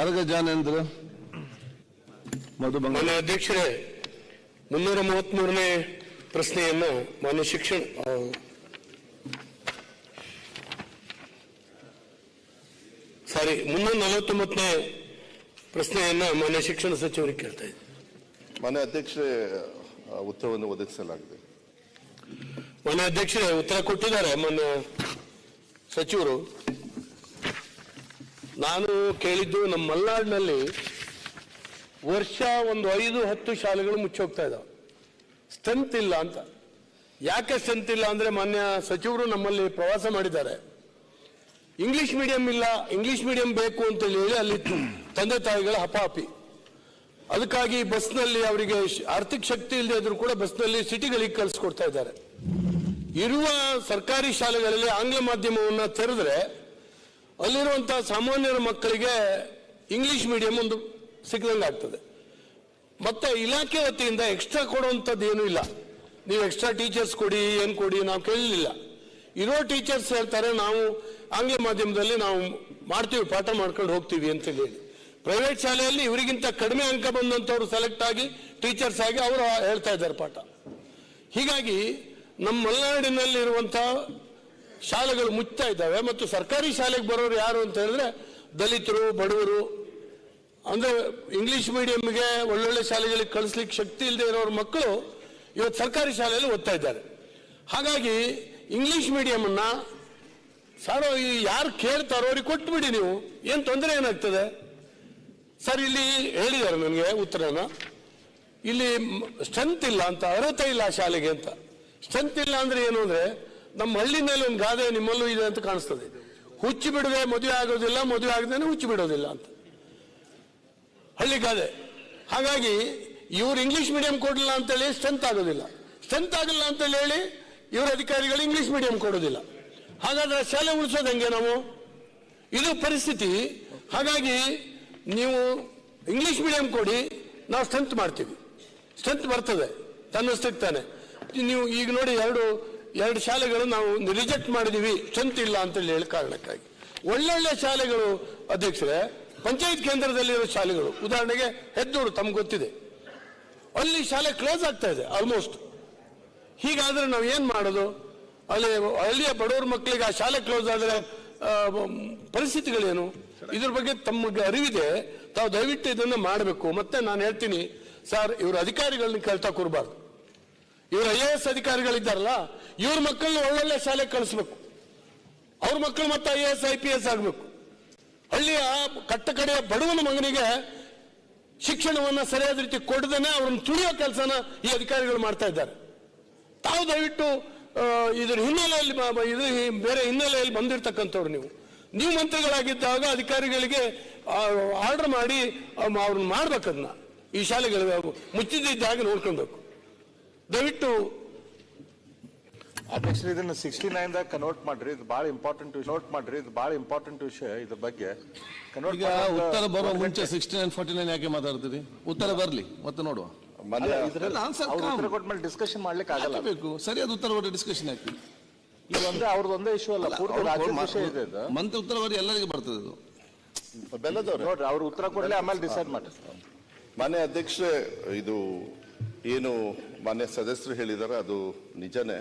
ಆರಗ ಜಾನೇಂದ್ರ ಮಧು ಮಾನ್ಯ ಅಧ್ಯಕ್ಷರೇ ಮುನ್ನೂರ ಮೂವತ್ಮೂರನೇ ಪ್ರಶ್ನೆಯನ್ನು ಮಾನ್ಯ ಶಿಕ್ಷಣ ಸಾರಿ ಮುನ್ನೂರ ನಲವತ್ತೊಂಬತ್ತನೇ ಪ್ರಶ್ನೆಯನ್ನು ಮಾನ್ಯ ಶಿಕ್ಷಣ ಸಚಿವರಿಗೆ ಕೇಳ್ತಾ ಇದ್ದೆ ಮಾನ್ಯ ಅಧ್ಯಕ್ಷರೇ ಉತ್ತರವನ್ನು ಒದಗಿಸಲಾಗಿದೆ. ಮಾನ್ಯ ಅಧ್ಯಕ್ಷರೇ ಉತ್ತರ ಕೊಟ್ಟಿದ್ದಾರೆ ಮಾನ್ಯ ಸಚಿವರು. ನಾನು ಕೇಳಿದ್ದು ನಮ್ಮ ಮಲೆನಾಡಿನಲ್ಲಿ ವರ್ಷ ಒಂದು ಐದು ಹತ್ತು ಶಾಲೆಗಳು ಮುಚ್ಚೋಗ್ತಾ ಇದಾವೆ. ಸ್ಟ್ರೆಂತ್ ಇಲ್ಲ ಅಂತ. ಯಾಕೆ ಸ್ಟ್ರೆಂತ್ ಇಲ್ಲ ಅಂದ್ರೆ ಮಾನ್ಯ ಸಚಿವರು ನಮ್ಮಲ್ಲಿ ಪ್ರವಾಸ ಮಾಡಿದ್ದಾರೆ. ಇಂಗ್ಲಿಷ್ ಮೀಡಿಯಂ ಇಲ್ಲ, ಇಂಗ್ಲಿಷ್ ಮೀಡಿಯಂ ಬೇಕು ಅಂತ ಹೇಳಿ ಅಲ್ಲಿ ತಂದೆ ತಾಯಿಗಳ ಹಪಾಹಪಿ. ಅದಕ್ಕಾಗಿ ಬಸ್ನಲ್ಲಿ ಅವರಿಗೆ ಆರ್ಥಿಕ ಶಕ್ತಿ ಇಲ್ಲದೆ ಇದ್ರು ಕೂಡ ಬಸ್ನಲ್ಲಿ ಸಿಟಿಗಳಿಗೆ ಕಳಿಸ್ಕೊಡ್ತಾ ಇದ್ದಾರೆ. ಇರುವ ಸರ್ಕಾರಿ ಶಾಲೆಗಳಲ್ಲಿ ಆಂಗ್ಲ ಮಾಧ್ಯಮವನ್ನು ತೆರೆದ್ರೆ ಅಲ್ಲಿರುವಂತಹ ಸಾಮಾನ್ಯರ ಮಕ್ಕಳಿಗೆ ಇಂಗ್ಲಿಷ್ ಮೀಡಿಯಂ ಒಂದು ಸಿಕ್ಕದಂಗೆ ಆಗ್ತದೆ. ಮತ್ತೆ ಇಲಾಖೆ ವತಿಯಿಂದ ಎಕ್ಸ್ಟ್ರಾ ಕೊಡುವಂಥದ್ದು ಏನೂ ಇಲ್ಲ. ನೀವು ಎಕ್ಸ್ಟ್ರಾ ಟೀಚರ್ಸ್ ಕೊಡಿ, ಏನು ಕೊಡಿ ನಾವು ಕೇಳಲಿಲ್ಲ. ಇರೋ ಟೀಚರ್ಸ್ ಹೇಳ್ತಾರೆ, ನಾವು ಆಂಗ್ಲ ಮಾಧ್ಯಮದಲ್ಲಿ ನಾವು ಮಾಡ್ತೀವಿ, ಪಾಠ ಮಾಡ್ಕೊಂಡು ಹೋಗ್ತೀವಿ ಅಂತ ಹೇಳಿ. ಪ್ರೈವೇಟ್ ಶಾಲೆಯಲ್ಲಿ ಇವರಿಗಿಂತ ಕಡಿಮೆ ಅಂಕ ಬಂದಂಥವ್ರು ಸೆಲೆಕ್ಟ್ ಆಗಿ ಟೀಚರ್ಸ್ ಆಗಿ ಅವರು ಹೇಳ್ತಾ ಇದ್ದಾರೆ ಪಾಠ. ಹೀಗಾಗಿ ನಮ್ಮ ಮಲೆನಾಡಿನಲ್ಲಿರುವಂತಹ ಶಾಲೆಗಳು ಮುಚ್ತಾ ಇದ್ದಾವೆ. ಮತ್ತು ಸರ್ಕಾರಿ ಶಾಲೆಗೆ ಬರೋರು ಯಾರು ಅಂತ ಹೇಳಿದ್ರೆ ದಲಿತರು, ಬಡವರು. ಅಂದ್ರೆ ಇಂಗ್ಲಿಷ್ ಮೀಡಿಯಂಗೆ ಒಳ್ಳೊಳ್ಳೆ ಶಾಲೆಗಳಿಗೆ ಕಳಿಸ್ಲಿಕ್ಕೆ ಶಕ್ತಿ ಇಲ್ಲದೆ ಇರೋರ ಮಕ್ಕಳು ಇವತ್ತು ಸರ್ಕಾರಿ ಶಾಲೆಯಲ್ಲಿ ಓದ್ತಾ ಇದ್ದಾರೆ. ಹಾಗಾಗಿ ಇಂಗ್ಲಿಷ್ ಮೀಡಿಯಮನ್ನ ಸರ್ ಯಾರು ಕೇಳ್ತಾರೋ ಅವ್ರಿಗೆ ಕೊಟ್ಬಿಡಿ ನೀವು. ಏನು ತೊಂದರೆ ಏನಾಗ್ತದೆ? ಸರ್, ಇಲ್ಲಿ ಹೇಳಿದ್ದಾರೆ ನನಗೆ ಉತ್ತರನ. ಇಲ್ಲಿ ಸ್ಟ್ರೆಂತ್ ಇಲ್ಲ ಅಂತ, ಅರ್ಹತೆ ಇಲ್ಲ ಶಾಲೆಗೆ ಅಂತ. ಸ್ಟ್ರೆಂತ್ ಇಲ್ಲ ಅಂದ್ರೆ ಏನು ಅಂದ್ರೆ ನಮ್ಮ ಹಳ್ಳಿನಲ್ಲಿ ಒಂದು ಗಾದೆ ನಿಮ್ಮಲ್ಲೂ ಇದೆ ಅಂತ ಕಾಣಿಸ್ತದೆ. ಹುಚ್ಚಿ ಬಿಡದೆ ಮದುವೆ ಆಗೋದಿಲ್ಲ, ಮದುವೆ ಆಗದೇನೆ ಹುಚ್ಚಿ ಬಿಡೋದಿಲ್ಲ ಅಂತ. ಹಳ್ಳಿ ಗಾದೆ. ಹಾಗಾಗಿ ಇವ್ರು ಇಂಗ್ಲಿಷ್ ಮೀಡಿಯಂ ಕೊಡಲಿಲ್ಲ ಅಂತೇಳಿ ಸ್ಟ್ರೆಂತ್ ಆಗೋದಿಲ್ಲ. ಸ್ಟ್ರೆಂತ್ ಆಗಿಲ್ಲ ಅಂತೇಳಿ ಹೇಳಿ ಇವ್ರ ಅಧಿಕಾರಿಗಳು ಇಂಗ್ಲಿಷ್ ಮೀಡಿಯಂ ಕೊಡೋದಿಲ್ಲ. ಹಾಗಾದ್ರೆ ಶಾಲೆ ಉಳಿಸೋದು ಹೆಂಗೆ ನಾವು? ಇದು ಪರಿಸ್ಥಿತಿ. ಹಾಗಾಗಿ ನೀವು ಇಂಗ್ಲಿಷ್ ಮೀಡಿಯಂ ಕೊಡಿ, ನಾವು ಸ್ಟ್ರೆಂತ್ ಮಾಡ್ತೀವಿ. ಸ್ಟ್ರೆಂತ್ ಬರ್ತದೆ. ತನ್ನಷ್ಟಕ್ಕೆ ತಾನೆ. ನೀವು ಈಗ ನೋಡಿ ಎರಡು ಎರಡು ಶಾಲೆಗಳು ನಾವು ರಿಜೆಕ್ಟ್ ಮಾಡಿದೀವಿ ಸ್ಟ್ರೆಂತ್ ಇಲ್ಲ ಅಂತೇಳಿ ಹೇಳಿ ಕಾರಣಕ್ಕಾಗಿ. ಒಳ್ಳೊಳ್ಳೆ ಶಾಲೆಗಳು, ಅಧ್ಯಕ್ಷರೇ, ಪಂಚಾಯತ್ ಕೇಂದ್ರದಲ್ಲಿರೋ ಶಾಲೆಗಳು, ಉದಾಹರಣೆಗೆ ಹೆದ್ದೂರು ತಮ್ಗೆ ಗೊತ್ತಿದೆ. ಅಲ್ಲಿ ಶಾಲೆ ಕ್ಲೋಸ್ ಆಗ್ತಾ ಇದೆ ಆಲ್ಮೋಸ್ಟ್ ಹೀಗಾದ್ರೆ ನಾವು ಏನ್ ಮಾಡೋದು? ಅಲ್ಲಿ ಹಳ್ಳಿಯ ಬಡವರ ಮಕ್ಕಳಿಗೆ ಆ ಶಾಲೆ ಕ್ಲೋಸ್ ಆದ್ರೆ ಪರಿಸ್ಥಿತಿಗಳೇನು? ಇದ್ರ ಬಗ್ಗೆ ತಮಗೆ ಅರಿವಿದೆ. ತಾವು ದಯವಿಟ್ಟು ಇದನ್ನ ಮಾಡಬೇಕು. ಮತ್ತೆ ನಾನು ಹೇಳ್ತೀನಿ, ಸರ್, ಇವರು ಅಧಿಕಾರಿಗಳನ್ನ ಕೇಳ್ತಾ ಕೂರಬಾರ್ದು. ಇವ್ರ ಐ ಎ ಎಸ್ ಅಧಿಕಾರಿಗಳಿದ್ದಾರಲ್ಲ, ಇವ್ರ ಮಕ್ಕಳನ್ನ ಒಳ್ಳೊಳ್ಳೆ ಶಾಲೆಗೆ ಕಳಿಸ್ಬೇಕು. ಅವ್ರ ಮಕ್ಕಳು ಮತ್ತೆ I A S, I P S ಆಗಬೇಕು. ಹಳ್ಳಿಯ ಕಟ್ಟ ಕಡೆಯ ಬಡವನ ಮಗನಿಗೆ ಶಿಕ್ಷಣವನ್ನ ಸರಿಯಾದ ರೀತಿ ಕೊಡದೇನೆ ಅವ್ರನ್ನ ತುಳಿಯೋ ಕೆಲಸನ ಈ ಅಧಿಕಾರಿಗಳು ಮಾಡ್ತಾ ಇದ್ದಾರೆ. ತಾವು ದಯವಿಟ್ಟು ಇದ್ರ ಹಿನ್ನೆಲೆಯಲ್ಲಿ ಇದು ಬೇರೆ ಹಿನ್ನೆಲೆಯಲ್ಲಿ ಬಂದಿರತಕ್ಕಂಥವ್ರು ನೀವು. ನೀವು ಮಂತ್ರಿಗಳಾಗಿದ್ದಾಗ ಅಧಿಕಾರಿಗಳಿಗೆ ಆರ್ಡರ್ ಮಾಡಿ ಅವ್ರನ್ನ ಮಾಡ್ಬೇಕದನ್ನ ಈ ಶಾಲೆಗಳು ಮುಚ್ಚಿದ್ದ ಹಾಗೆ ನೋಡ್ಕೊಳ್ಬೇಕು ದಯವಿಟ್ಟು ಅಧ್ಯಕ್ಷ ಇದನ್ನ ಸಿಕ್ಸ್ಟಿ ನೈನ್ ದಾಗ ಕನ್ವರ್ಟ್ ಮಾಡ್ರಿ ಇದು ಬಹಳ ಇಂಪಾರ್ಟೆಂಟ್ ನೋಟ್ ಮಾಡ್ರಿ ಇದು ಬಹಳ ಇಂಪಾರ್ಟೆಂಟ್ ವಿಷಯ ಇದ್ರ ಬಗ್ಗೆ. ಕನ್ವರ್ಟ್ ಈಗ ಉತ್ತರ ಬರೋ ಮುಂಚೆ ಸಿಕ್ಸ್ಟಿ ನೈನ್ ಫಾರ್ಟಿ ನೈನ್ ಯಾಕೆ ಮಾತಾಡ್ತೀರಿ? ಉತ್ತರ ಬರ್ಲಿ ಮತ್ತೆ ನೋಡುವ. ಅಲ್ಲ, answer ಅವ್ರ. ಉತ್ತರ ಕೊಟ್ಮೇಲೆ ಡಿಸ್ಕಷನ್ ಮಾಡ್ಲಿಕ್ಕೆ ಆಗಲ್ಲ. ಬೇಕು ಸರಿಯಾದ ಉತ್ತರ ಬರೋ ಡಿಸ್ಕಷನ್ ಹಾಕಿ. ಇದು ಒಂದೇ ಅವ್ರದ್ದು ಒಂದೇ ಇಶ್ಯೂ ಅಲ್ಲ ಪೂರ್ತಿ ರಾಜ್ಯದ ವಿಷಯ ಇದೆ ಇದು ಮಂತ್ ಉತ್ತರ ಬರೀ ಎಲ್ಲರಿಗೂ ಬರ್ತದೆ ಇದು ಬೆಲ್ಲದವ್ರೆ ನೋಡ್ರಿ ಅವ್ರ ಉತ್ತರ ಕೊಡ್ಲಿ ಆಮೇಲೆ ಡಿಸೈಡ್ ಮಾಡಿ ಮಾನ್ಯ ಅಧ್ಯಕ್ಷ ಇದು ಏನು ಮಾನ್ಯ ಸದಸ್ಯರು ಹೇಳಿದ್ದಾರೆ ಅದು ನಿಜನೇ.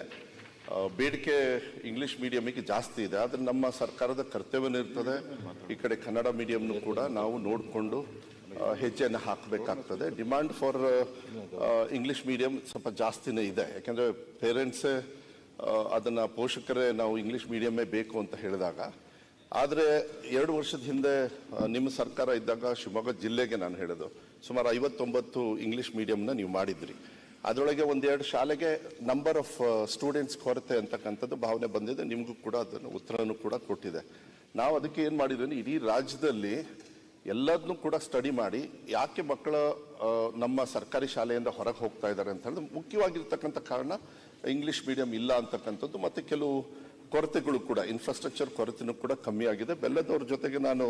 ಬೇಡಿಕೆ ಇಂಗ್ಲಿಷ್ ಮೀಡಿಯಮಿಗೆ ಜಾಸ್ತಿ ಇದೆ, ಆದರೆ ನಮ್ಮ ಸರ್ಕಾರದ ಕರ್ತವ್ಯನಿರ್ತದೆ ಈ ಕಡೆ ಕನ್ನಡ ಮೀಡಿಯಂನು ಕೂಡ ನಾವು ನೋಡಿಕೊಂಡು ಹೆಜ್ಜೆಯನ್ನು ಹಾಕಬೇಕಾಗ್ತದೆ. ಡಿಮ್ಯಾಂಡ್ ಫಾರ್ ಇಂಗ್ಲಿಷ್ ಮೀಡಿಯಂ ಸ್ವಲ್ಪ ಜಾಸ್ತಿನೇ ಇದೆ. ಯಾಕೆಂದರೆ ಪೇರೆಂಟ್ಸೇ ಅದನ್ನು ಪೋಷಕರೇ ನಾವು ಇಂಗ್ಲಿಷ್ ಮೀಡಿಯಮ್ಮೇ ಬೇಕು ಅಂತ ಹೇಳಿದಾಗ ಆದರೆ ಎರಡು ವರ್ಷದ ಹಿಂದೆ ನಿಮ್ಮ ಸರ್ಕಾರ ಇದ್ದಾಗ ಶಿವಮೊಗ್ಗ ಜಿಲ್ಲೆಗೆ ನಾನು ಹೇಳೋದು ಸುಮಾರು ಐವತ್ತೊಂಬತ್ತು ಇಂಗ್ಲಿಷ್ ಮೀಡಿಯಂನ ನೀವು ಮಾಡಿದ್ರಿ. ಅದರೊಳಗೆ ಒಂದೆರಡು ಶಾಲೆಗೆ ನಂಬರ್ ಆಫ್ ಸ್ಟೂಡೆಂಟ್ಸ್ ಕೊರತೆ ಅಂತಕ್ಕಂಥದ್ದು ಭಾವನೆ ಬಂದಿದೆ. ನಿಮಗೂ ಕೂಡ ಅದನ್ನು ಉತ್ತರನೂ ಕೂಡ ಕೊಟ್ಟಿದೆ. ನಾವು ಅದಕ್ಕೆ ಏನು ಮಾಡಿದ್ವಿ ಇಡೀ ರಾಜ್ಯದಲ್ಲಿ ಎಲ್ಲದನ್ನು ಕೂಡ ಸ್ಟಡಿ ಮಾಡಿ, ಯಾಕೆ ಮಕ್ಕಳು ನಮ್ಮ ಸರ್ಕಾರಿ ಶಾಲೆಯಿಂದ ಹೊರಗೆ ಹೋಗ್ತಾ ಇದ್ದಾರೆ ಅಂತ ಹೇಳಿದ್ರೆ, ಮುಖ್ಯವಾಗಿರ್ತಕ್ಕಂಥ ಕಾರಣ ಇಂಗ್ಲಿಷ್ ಮೀಡಿಯಂ ಇಲ್ಲ ಅಂತಕ್ಕಂಥದ್ದು, ಮತ್ತು ಕೆಲವು ಕೊರತೆಗಳು ಕೂಡ ಇನ್ಫ್ರಾಸ್ಟ್ರಕ್ಚರ್ ಕೊರತೆನೂ ಕೂಡ ಕಮ್ಮಿ ಆಗಿದೆ. ಬೆಲ್ಲದವ್ರ ಜೊತೆಗೆ ನಾನು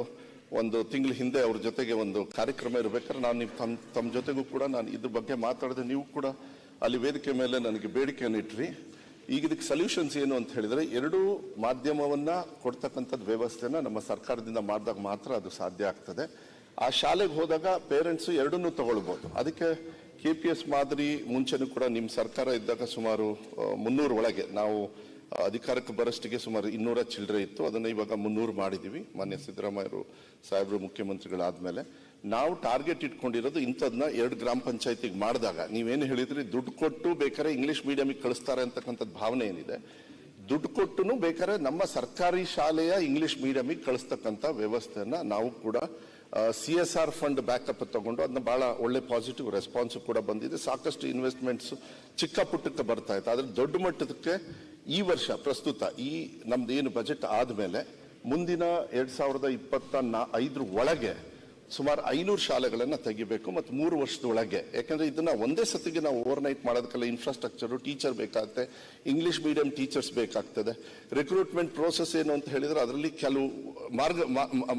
ಒಂದು ತಿಂಗಳ ಹಿಂದೆ ಅವ್ರ ಜೊತೆಗೆ ಒಂದು ಕಾರ್ಯಕ್ರಮ ಇರಬೇಕಾದ್ರೆ ನಾನು ನೀವು ತಮ್ಮ ತಮ್ಮ ಜೊತೆಗೂ ಕೂಡ ನಾನು ಇದ್ರ ಬಗ್ಗೆ ಮಾತಾಡಿದೆ. ನೀವು ಕೂಡ ಅಲ್ಲಿ ವೇದಿಕೆ ಮೇಲೆ ನನಗೆ ಬೇಡಿಕೆಯನ್ನು ಇಟ್ರಿ. ಈಗ ಇದಕ್ಕೆ ಸೊಲ್ಯೂಷನ್ಸ್ ಏನು ಅಂತ ಹೇಳಿದರೆ, ಎರಡೂ ಮಾಧ್ಯಮವನ್ನು ಕೊಡ್ತಕ್ಕಂಥದ್ದು ವ್ಯವಸ್ಥೆನ ನಮ್ಮ ಸರ್ಕಾರದಿಂದ ಮಾಡಿದಾಗ ಮಾತ್ರ ಅದು ಸಾಧ್ಯ ಆಗ್ತದೆ. ಆ ಶಾಲೆಗೆ ಹೋದಾಗ ಪೇರೆಂಟ್ಸು ಎರಡನ್ನೂ ತಗೊಳ್ಬೋದು. ಅದಕ್ಕೆ ಕೆ ಪಿ ಎಸ್ ಮಾದರಿ ಮುಂಚೆನೂ ಕೂಡ ನಿಮ್ಮ ಸರ್ಕಾರ ಇದ್ದಾಗ ಸುಮಾರು ಮುನ್ನೂರು ಒಳಗೆ ನಾವು ಅಧಿಕಾರಕ್ಕೆ ಬರೋಷ್ಟಿಗೆ ಸುಮಾರು ಇನ್ನೂರ ಚಿಲ್ಲರೆ ಇತ್ತು. ಅದನ್ನು ಇವಾಗ ಮುನ್ನೂರು ಮಾಡಿದ್ದೀವಿ ಮಾನ್ಯ ಸಿದ್ದರಾಮಯ್ಯರು, ಸಾಹೇಬರು, ಮುಖ್ಯಮಂತ್ರಿಗಳಾದ್ಮೇಲೆ. ನಾವು ಟಾರ್ಗೆಟ್ ಇಟ್ಕೊಂಡಿರೋದು ಇಂಥದ್ನ ಎರಡು ಗ್ರಾಮ ಪಂಚಾಯತಿಗೆ ಮಾಡಿದಾಗ. ನೀವೇನು ಹೇಳಿದ್ರಿ, ದುಡ್ಡು ಕೊಟ್ಟು ಬೇಕಾದ್ರೆ ಇಂಗ್ಲಿಷ್ ಮೀಡಿಯಮಿಗೆ ಕಳಿಸ್ತಾರೆ ಅಂತಕ್ಕಂಥದ್ದು ಭಾವನೆ ಏನಿದೆ? ದುಡ್ಡು ಕೊಟ್ಟು ಬೇಕಾದ್ರೆ ನಮ್ಮ ಸರ್ಕಾರಿ ಶಾಲೆಯ ಇಂಗ್ಲಿಷ್ ಮೀಡಿಯಮಿಗೆ ಕಳಿಸ್ತಕ್ಕಂಥ ವ್ಯವಸ್ಥೆಯನ್ನು ನಾವು ಕೂಡ C S R fund backup ತಗೊಂಡು ಅದನ್ನ ಬಹಳ ಒಳ್ಳೆ ಪಾಸಿಟಿವ್ ರೆಸ್ಪಾನ್ಸ್ ಕೂಡ ಬಂದಿದೆ. ಸಾಕಷ್ಟು ಇನ್ವೆಸ್ಟ್ಮೆಂಟ್ಸ್ ಚಿಕ್ಕ ಪುಟ್ಟಕ್ಕೆ ಬರ್ತಾ ಇತ್ತು. ಆದ್ರೆ ದೊಡ್ಡ ಮಟ್ಟದಕ್ಕೆ ಈ ವರ್ಷ ಪ್ರಸ್ತುತ ಈ ನಮ್ದು ಏನು ಬಜೆಟ್ ಆದ್ಮೇಲೆ ಮುಂದಿನ ಎರಡ್ ಸಾವಿರದ ಇಪ್ಪತ್ತ ನಾ ಐದ್ರ ಒಳಗೆ ಸುಮಾರು ಐನೂರು ಶಾಲೆಗಳನ್ನು ತೆಗಿಬೇಕು ಮತ್ತು ಮೂರು ವರ್ಷದೊಳಗೆ. ಯಾಕಂದರೆ ಇದನ್ನು ಒಂದೇ ಸತಿಗೆ ನಾವು ಓವರ್ ನೈಟ್ ಮಾಡೋದಕ್ಕೆಲ್ಲ ಇನ್ಫ್ರಾಸ್ಟ್ರಕ್ಚರು ಟೀಚರ್ ಬೇಕಾಗುತ್ತೆ ಇಂಗ್ಲೀಷ್ ಮೀಡಿಯಂ ಟೀಚರ್ಸ್ ಬೇಕಾಗ್ತದೆ. ರಿಕ್ರೂಟ್ಮೆಂಟ್ ಪ್ರೋಸೆಸ್ ಏನು ಅಂತ ಹೇಳಿದರೆ ಅದರಲ್ಲಿ ಕೆಲವು ಮಾರ್ಗ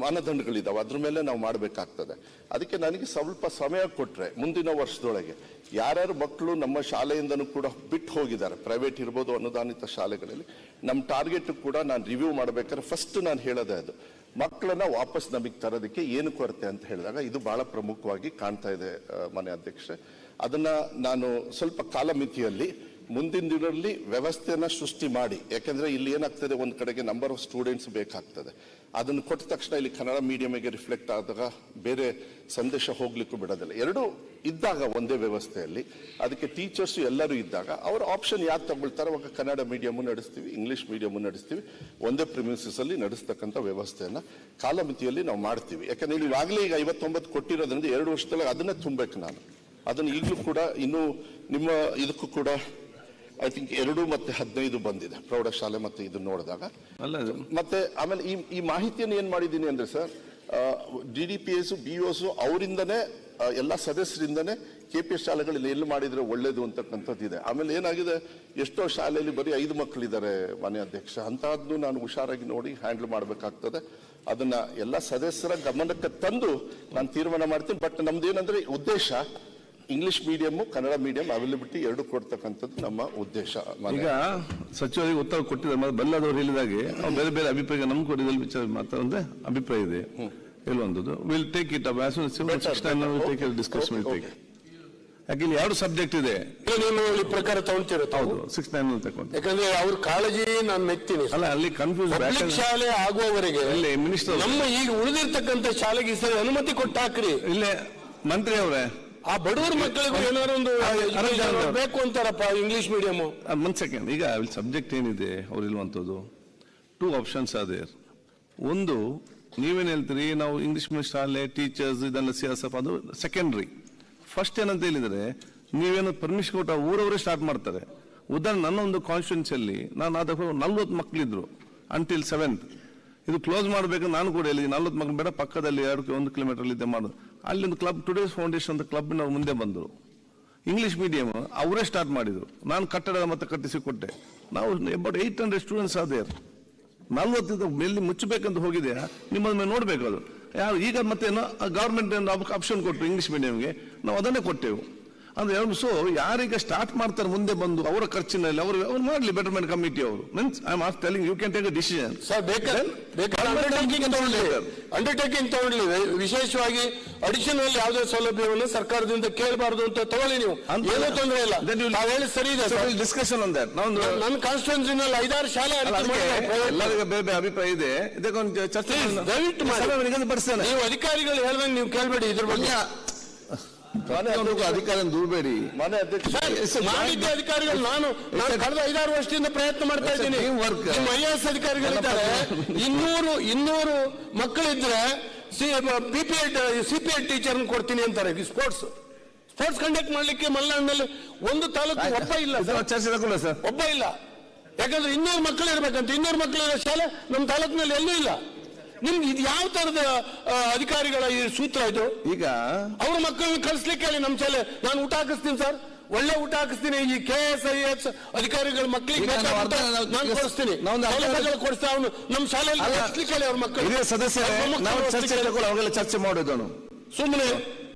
ಮಾನದಂಡಗಳಿದ್ದಾವೆ ಅದ್ರ ಮೇಲೆ ನಾವು ಮಾಡಬೇಕಾಗ್ತದೆ. ಅದಕ್ಕೆ ನನಗೆ ಸ್ವಲ್ಪ ಸಮಯ ಕೊಟ್ಟರೆ ಮುಂದಿನ ವರ್ಷದೊಳಗೆ ಯಾರ್ಯಾರು ಮಕ್ಕಳು ನಮ್ಮ ಶಾಲೆಯಿಂದನೂ ಕೂಡ ಬಿಟ್ಟು ಹೋಗಿದ್ದಾರೆ ಪ್ರೈವೇಟ್ ಇರ್ಬೋದು ಅನುದಾನಿತ ಶಾಲೆಗಳಲ್ಲಿ ನಮ್ಮ ಟಾರ್ಗೆಟ್ ಕೂಡ ನಾನು ರಿವ್ಯೂ ಮಾಡಬೇಕಾದ್ರೆ ಫಸ್ಟ್ ನಾನು ಹೇಳೋದೇ ಅದು. ಮಕ್ಕಳನ್ನ ವಾಪಸ್ ನಮಗೆ ತರೋದಕ್ಕೆ ಏನು ಕೊರತೆ ಅಂತ ಹೇಳಿದಾಗ ಇದು ಬಹಳ ಪ್ರಮುಖವಾಗಿ ಕಾಣ್ತಾ ಇದೆ ಮನೆ ಅಧ್ಯಕ್ಷೆ ಅದನ್ನ ನಾನು ಸ್ವಲ್ಪ ಕಾಲಮಿತಿಯಲ್ಲಿ ಮುಂದಿನ ದಿನದಲ್ಲಿ ವ್ಯವಸ್ಥೆಯನ್ನು ಸೃಷ್ಟಿ ಮಾಡಿ. ಯಾಕೆಂದರೆ ಇಲ್ಲಿ ಏನಾಗ್ತದೆ? ಒಂದು ಕಡೆಗೆ ನಂಬರ್ ಆಫ್ ಸ್ಟೂಡೆಂಟ್ಸ್ ಬೇಕಾಗ್ತದೆ. ಅದನ್ನು ಕೊಟ್ಟ ತಕ್ಷಣ ಇಲ್ಲಿ ಕನ್ನಡ ಮೀಡಿಯಮಿಗೆ ರಿಫ್ಲೆಕ್ಟ್ ಆದಾಗ ಬೇರೆ ಸಂದೇಶ ಹೋಗ್ಲಿಕ್ಕೂ ಬಿಡೋದಿಲ್ಲ. ಎರಡು ಇದ್ದಾಗ ಒಂದೇ ವ್ಯವಸ್ಥೆಯಲ್ಲಿ. ಅದಕ್ಕೆ ಟೀಚರ್ಸ್ ಎಲ್ಲರೂ ಇದ್ದಾಗ ಅವರ ಆಪ್ಷನ್ ಯಾಕೆ ತಗೊಳ್ತಾರೆ ಅವಾಗ ಕನ್ನಡ ಮೀಡಿಯಂ ನಡೆಸ್ತೀವಿ ಇಂಗ್ಲಿಷ್ ಮೀಡಿಯಂ ನಡೆಸ್ತೀವಿ. ಒಂದೇ ಪ್ರಿಮಿಸಸ್ ಅಲ್ಲಿ ನಡೆಸ್ತಕ್ಕಂಥ ವ್ಯವಸ್ಥೆಯನ್ನು ಕಾಲಮಿತಿಯಲ್ಲಿ ನಾವು ಮಾಡ್ತೀವಿ. ಯಾಕಂದ್ರೆ ಇಲ್ಲಿ ಆಗಲೇ ಈಗ ಐವತ್ತೊಂಬತ್ತು ಕೊಟ್ಟಿರೋದ್ರಿಂದ ಎರಡು ವರ್ಷದೊಳಗೆ ಅದನ್ನೇ ತುಂಬಬೇಕು ನಾನು. ಅದನ್ನು ಈಗಲೂ ಕೂಡ ಇನ್ನೂ ನಿಮ್ಮ ಇದಕ್ಕೂ ಕೂಡ ಐ ಥಿಂಕ್ ಎರಡು ಮತ್ತೆ ಹದಿನೈದು ಬಂದಿದೆ. ಪ್ರೌಢಶಾಲೆ ಮತ್ತೆ ಇದನ್ನು ನೋಡಿದಾಗ. ಅಲ್ಲ ಮತ್ತೆ ಆಮೇಲೆ ಈ ಈ ಮಾಹಿತಿಯನ್ನು ಏನು ಮಾಡಿದ್ದೀನಿ ಅಂದ್ರೆ sir D D P S B S ಅವರಿಂದನೇ ಎಲ್ಲ ಸದಸ್ಯರಿಂದನೇ ಕೆ ಪಿ ಎಸ್ ಶಾಲೆಗಳಲ್ಲಿ ಎಲ್ಲಿ ಮಾಡಿದ್ರೆ ಒಳ್ಳೇದು ಅಂತಕ್ಕಂಥದ್ದು ಇದೆ. ಆಮೇಲೆ ಏನಾಗಿದೆ? ಎಷ್ಟೋ ಶಾಲೆಯಲ್ಲಿ ಬರೀ ಐದು ಮಕ್ಕಳಿದ್ದಾರೆ ಮನೆ ಅಧ್ಯಕ್ಷ. ಅಂತಹದ್ದು ನಾನು ಹುಷಾರಾಗಿ ನೋಡಿ ಹ್ಯಾಂಡಲ್ ಮಾಡಬೇಕಾಗ್ತದೆ. ಅದನ್ನ ಎಲ್ಲ ಸದಸ್ಯರ ಗಮನಕ್ಕೆ ತಂದು ನಾನು ತೀರ್ಮಾನ ಮಾಡ್ತೀನಿ. ಬಟ್ ನಮ್ದೇನಂದ್ರೆ ಉದ್ದೇಶ English medium Kannada medium availability ಎರಡು ಕೊಡ್ತಕ್ಕಂಥದ್ದು ನಮ್ಮ ಉದ್ದೇಶ ಈಗ ಸಚಿವರಿಗೆ ಉತ್ತರ ಕೊಟ್ಟಿದ್ದಾರೆ ಮತ್ತೆ ಬೆಲ್ಲದವರು ಹೇಳಿದಾಗೆ ಅವ್ರು ಬೇರೆ ಬೇರೆ ಅಭಿಪ್ರಾಯ ನಮ್ಗೆ ಕೊಟ್ಟಿದ್ದಲ್ಲಿ ವಿಚಾರ ಮಾತಾಡಂದ್ರೆ ಅಭಿಪ್ರಾಯ ಇದೆ ಹೇಳುವಂಥದ್ದು. Will take it up as take discuss will take ಯಾಕೆ ಇಲ್ಲಿ ಎರಡು ಸಬ್ಜೆಕ್ಟ್ ಇದೆ. ಏನು ಈ ಪ್ರಕಾರ ತಗೊಂತೀರ ತಾವು? ಹೌದು ಸಿಕ್ಸ್ ನೈನ್ ತಗೊಂಡು ಯಾಕಂದ್ರೆ ಅವ್ರ ಕಾಳಜಿ ನಾನು ಮೆಚ್ತೀನಿ. ಅಲ್ಲ ಅಲ್ಲಿ ಕನ್ಫ್ಯೂಸ್ ಶಾಲೆ ಆಗುವವರೆಗೆ ಅಲ್ಲಿ ಮಿನಿಸ್ಟರ್ ನಮ್ಮ ಈಗ ಉಳಿದಿರ್ತಕ್ಕಂಥ ಶಾಲೆಗೆ ಈ ಸರಿ ಅನುಮತಿ ಕೊಟ್ಟಾಕ್ರಿ. ಇಲ್ಲೇ ಮಂತ್ರಿ ಅವರೇ. ಆ ಬಡವರ ಮಕ್ಕಳಿಗೂ ಏನಾದ್ರು ಒಂದು ಬೇಕು ಅಂತಾರಪ್ಪ ಇಂಗ್ಲಿಷ್ ಮೀಡಿಯಮ್ ಒನ್ ಸೆಕೆಂಡ್ ಈಗ ಅಲ್ಲಿ ಸಬ್ಜೆಕ್ಟ್ ಏನಿದೆ ಅವ್ರು ಇರುವಂಥದ್ದು ಟೂ ಆಪ್ಷನ್ಸ್ ಅದೇ ಒಂದು ನೀವೇನು ಹೇಳ್ತೀರಿ? ನಾವು ಇಂಗ್ಲಿಷ್ ಮೀಡಿಯಂ ಶಾಲೆ ಟೀಚರ್ಸ್ ಇದೆಲ್ಲ ಸಿ ಎಸ್ ಎಫ್ ಅದು ಸೆಕೆಂಡ್ರಿ ಫಸ್ಟ್ ಏನಂತ ಹೇಳಿದ್ರೆ ನೀವೇನು ಪರ್ಮಿಷನ್ ಕೊಟ್ಟ ಊರವರೇ ಸ್ಟಾರ್ಟ್ ಮಾಡ್ತಾರೆ. ಉದಾಹರಣೆ ನನ್ನ ಒಂದು ಕಾನ್ಸ್ಟಿಟ್ಯೂನ್ಸಿಯಲ್ಲಿ ನಾನು ಅದಕ್ಕೆ ನಲ್ವತ್ತು ಮಕ್ಕಳಿದ್ರು ಅಂಟಿಲ್ ಸೆವೆಂತ್ ಇದು ಕ್ಲೋಸ್ ಮಾಡಬೇಕು ನಾನು ಕೂಡ ಇಲ್ಲಿ ನಲ್ವತ್ತು ಮಗನ ಬೇಡ, ಪಕ್ಕದಲ್ಲಿ ಎರಡು ಒಂದು ಕಿಲೋಮೀಟರ್ ಇದ್ದೆ ಮಾಡೋದು. ಅಲ್ಲಿ ಒಂದು ಕ್ಲಬ್ ಟುಡೇಸ್ ಫೌಂಡೇಶನ್ ಅಂತ ಕ್ಲಬ್ನವ್ರು ಮುಂದೆ ಬಂದರು. ಇಂಗ್ಲೀಷ್ ಮೀಡಿಯಂ ಅವರೇ ಸ್ಟಾರ್ಟ್ ಮಾಡಿದರು. ನಾನು ಕಟ್ಟಡ ಮತ್ತೆ ಕಟ್ಟಿಸಿ ಕೊಟ್ಟೆ. ನಾವು ಅಬೌಟ್ ಏಯ್ಟ್ ಹಂಡ್ರೆಡ್ ಸ್ಟೂಡೆಂಟ್ಸ್ ಆದೇರ್ ನಲ್ವತ್ತಿಂದ ಮೇಲೆ ಮುಚ್ಚಬೇಕಂತ ಹೋಗಿದೆ ಮೇಲೆ ನೋಡಬೇಕು ಅದು. ಯಾರು ಈಗ ಮತ್ತೆ ಗೌರ್ಮೆಂಟ್ ಆಪ್ಷನ್ ಕೊಟ್ಟರು ಇಂಗ್ಲೀಷ್ ಮೀಡಿಯಂಗೆ ನಾವು ಅದನ್ನೇ ಕೊಟ್ಟೆವು. ಅಂದ್ರೆ ಸೊ ಯಾರೀಗ ಸ್ಟಾರ್ಟ್ ಮಾಡ್ತಾರೆ ಮುಂದೆ ಬಂದು ಅವರ ಖರ್ಚಿನಲ್ಲಿ ಅವರು ಅವ್ರು ಮಾಡಲಿ ಬೆಟರ್ಮೆಂಟ್ ಕಮಿಟಿ ಅವರು. Means I am telling you can take a decision sir undertaking ತಗೊಳ್ಳಿ ಅಂಡರ್ಟೇಕಿಂಗ್ ತಗೊಳ್ಳಿ ವಿಶೇಷವಾಗಿ ಅಡಿಷನಲ್ ಯಾವುದೇ ಸೌಲಭ್ಯವನ್ನು ಸರ್ಕಾರದಿಂದ ಕೇಳಬಾರದು ಅಂತ ತಗೊಳ್ಳಿ ನೀವು. ಏನೂ ತೊಂದರೆ ಇಲ್ಲ. ನಾವು ಹೇಳಿ ಸರಿ ಇದೆ ಡಿಸ್ಕಷನ್ ನಾವು ನನ್ನ ಕಾನ್ಸ್ಟಿಟ್ಯೂನ್ಸಿನಲ್ಲಿ ಐದಾರು ಶಾಲೆ. ಎಲ್ಲರಿಗೂ ಬೇರೆ ಬೇರೆ ಅಭಿಪ್ರಾಯ ಇದೆ. ಇದಕ್ಕೊಂದು ಚರ್ಚೆ ದಯವಿಟ್ಟು ಮಾಡಿ. ನೀವು ಅಧಿಕಾರಿಗಳು ಹೇಳ್ದಂಗೆ ನೀವು ಕೇಳಬೇಡಿ. ಇದ್ರ ಬಗ್ಗೆ ಅಧಿಕಾರ ದೂರಬೇಡಿ ಮನೆ ಮಾಡಿದ್ದ ಅಧಿಕಾರಿಗಳು ನಾನು ನಾನು ಕಳೆದ ಐದಾರು ವರ್ಷದಿಂದ ಪ್ರಯತ್ನ ಮಾಡ್ತಾ ಇದ್ದೀನಿ. ನಿಮ್ಮ ಐ ಎಸ್ ಅಧಿಕಾರಿಗಳಿದ್ದಾರೆ. ಇನ್ನೂರು ಇನ್ನೂರು ಮಕ್ಕಳಿದ್ರೆ P P Ed C P Ed teacher ಕೊಡ್ತೀನಿ ಅಂತಾರೆ ಸ್ಪೋರ್ಟ್ಸ್ ಸ್ಪೋರ್ಟ್ಸ್ ಕಂಡಕ್ಟ್ ಮಾಡ್ಲಿಕ್ಕೆ ಮಲೆನಾಡಿನಲ್ಲಿ ಒಂದು ತಾಲೂಕು ಒಬ್ಬ ಇಲ್ಲ ಸರ್. ಚರ್ಚೆ ಸರ್. ಒಬ್ಬ ಇಲ್ಲ. ಯಾಕಂದ್ರೆ ಇನ್ನೂರು ಮಕ್ಕಳು ಇರ್ಬೇಕಂತ ಇನ್ನೂರು ಮಕ್ಕಳಿರೋ ಶಾಲೆ ನಮ್ಮ ತಾಲೂಕಿನಲ್ಲಿ ಎಲ್ಲೂ ಇಲ್ಲ. ನಿಮ್ಗೆ ಇದು ಯಾವ ತರದ ಅಧಿಕಾರಿಗಳ ಈ ಸೂತ್ರ ಇದು? ಈಗ ಅವ್ರ ಮಕ್ಕಳನ್ನ ಕಳಿಸ್ಲಿಕ್ಕೆ ಹೇಳಿ ನಮ್ಮ ಶಾಲೆ. ನಾನು ಊಟ ಹಾಕಿಸ್ತೀನಿ ಸರ್. ಒಳ್ಳೆ ಊಟ ಹಾಕಿಸ್ತೀನಿ. ಈ ಕೆ ಎಸ್ ಐ ಎಸ್ ಅಧಿಕಾರಿಗಳ ಮಕ್ಕಳಿಗೆ ಸದಸ್ಯ ನಾನು ಕೊಡಿಸ್ತೀನಿ. ಕೊಡಿಸ್ತಾ ಅವನು. ನಮ್ಮ ಶಾಲೆಯಲ್ಲಿ ಅವ್ರ ಮಕ್ಕಳು. ನಾವು ಚರ್ಚೆ ಕಳಿಸ್ಲಿಕ್ಕೆ ಹೇಳಿ. ಚರ್ಚೆ ಮಾಡೋದು ಸುಮ್ಮನೆ